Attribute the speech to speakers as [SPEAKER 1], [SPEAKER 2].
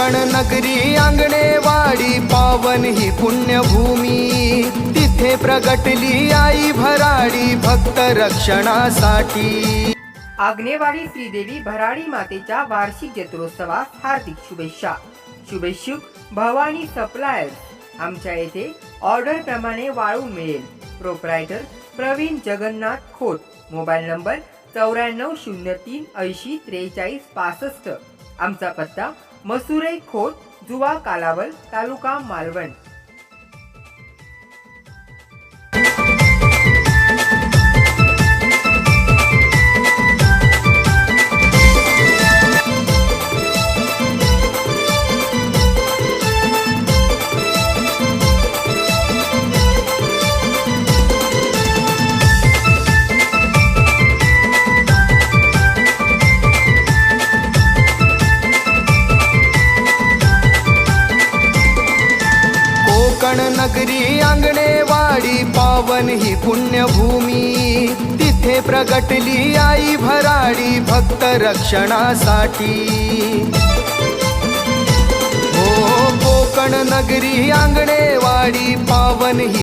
[SPEAKER 1] कोकण नगरी आंगणेवाडी पावन ही पुण्यभूमी. तिथे प्रगटली आई भराडी भक्त रक्षणासाठी.
[SPEAKER 2] आग्नेवाडी श्रीदेवी भराडी मातेच्या वार्षिक जत्रोत्सवास हार्दिक शुभेच्छा. शुभेच्छुक भवानी सप्लायर्स आमच्या येथे ऑर्डर प्रमाणे वाळू मिळेल. Proprietor Pravin Jagannath Khot. Mobile number चौऱ्याण्णव शून्य तीन ऐंशी त्रेचाळीस पासष्ट. आमचा पत्ता मसुरे खोत जुवा कालावल तालुका मालवण
[SPEAKER 1] कोकण नगरी आंगणेवाडी पावन ही पुण्यभूमी. तिथे प्रगटली आई भराडी भक्त रक्षणासाठी. हो, हो कोकण नगरी आंगणेवाडी पावन ही